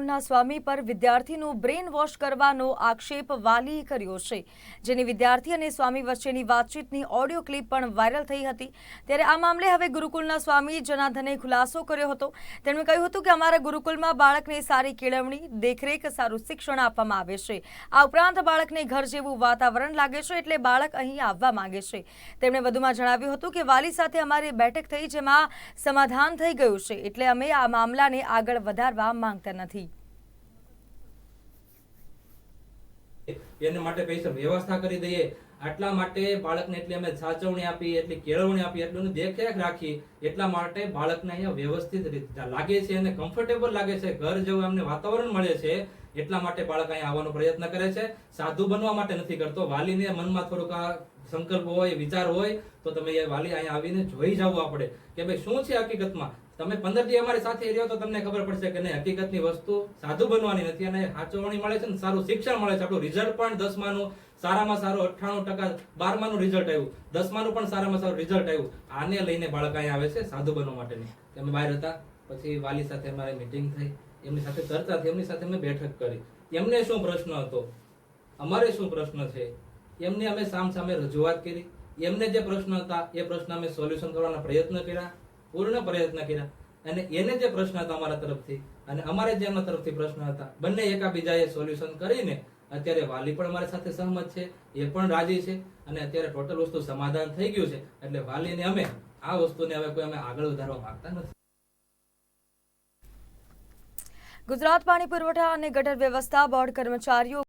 ગુરુકુળના સ્વામી પર વિદ્યાર્થીનું brain wash કરવાનો આક્ષેપ વાલીએ કર્યો છે. જેની વિદ્યાર્થી અને સ્વામી વચ્ચેની વાતચીતની ઓડિયો ક્લિપ પણ વાયરલ થઈ હતી. ત્યારે આ મામલે હવે ગુરુકુલના સ્વામી જનાર્દને ખુલાસો કર્યો હતો. તેમણે કહ્યું હતું કે અમારા ગુરુકુળમાં બાળકને સારી કેળવણી, દેખરેખ, સારું શિક્ષણ આપવામાં આવે છે. આ ઉપરાંત બાળકને ઘર જેવું વાતાવરણ લાગે છે એટલે બાળક અહીં આવવા માંગે છે. તેમણે વધુમાં જણાવ્યું હતું કે વાલી સાથે અમારી બેઠક થઈ જેમાં સમાધાન થઈ ગયું છે એટલે અમે આ મામલાને આગળ વધારવા માંગતા નથી. એને માટે પૈસા વ્યવસ્થા કરી દઈએ. આટલા માટે બાળકને એટલી અમે સાચવણી આપી, એટલી કેળવણી આપી, એટલું દેખરેખ રાખી, એટલા માટે બાળકને અહીંયા વ્યવસ્થિત રીતે લાગે છે અને કમ્ફર્ટેબલ લાગે છે. ઘર જેવું એમને વાતાવરણ મળે છે, એટલા માટે બાળક અહીંયા આવવાનો પ્રયત્ન કરે છે. સાધુ બનવા માટે નથી કરતો. વાલીને મનમાં થોડુંક આ સંકલ્પ હોય, વિચાર હોય, તો તમે એ વાલી અહીંયા આવીને જોઈ જવું આપણે. કે ભાઈ શું છે હકીકતમાં? તમે પંદર દી અમારી સાથે રહ્યો તો તમને ખબર પડશે કે નહીં, હકીકતની વસ્તુ સાધુ બનવાની નથી અને સાચવણી મળે છે ને, સારું શિક્ષણ મળે છે. આપણું રિઝલ્ટ પણ દસમાનું, સારામાં સારું અઠ્ઠાણું ટકા, બારમાનું રિઝલ્ટ આવ્યું. દસમાનું પણ સારામાં સારું રિઝલ્ટ આવ્યું. આને લઈને બાળક અહીંયા આવે છે સાધુ બનવા માટેની. અમે બહાર હતા, પછી વાલી સાથે અમારી મીટિંગ થઈ. એમની સાથે ચર્ચા થઈ, એમની સાથે અમે બેઠક કરી. એમને શું પ્રશ્ન હતો? અમારે શું પ્રશ્ન છે? એમને અમે સામ સામે રજૂઆત કરી. એમને જે પ્રશ્ન હતા, એ પ્રશ્ન અમે સોલ્યુશન કરવાના પ્રયત્ન કર્યા. પૂર્ણ પ્રયત્ન કર્યા. અને એને જે પ્રશ્ન હતા અમારા તરફથી, અને અમારે જે એમના તરફથી પ્રશ્ન હતા, બંને એકાબીજાએ સોલ્યુશન કરીને અત્યારે વાલી પણ અમારી સાથે સહમત છે, એ પણ રાજી છે, અને અત્યારે ટોટલ વસ્તુ સમાધાન થઈ ગયું છે. એટલે વાલીને અમે આ વસ્તુને હવે કોઈ અમે આગળ વધારવા માંગતા નથી. ગુજરાત પાણી પુરવઠા અને ગટર વ્યવસ્થા બોર્ડ કર્મચારીઓ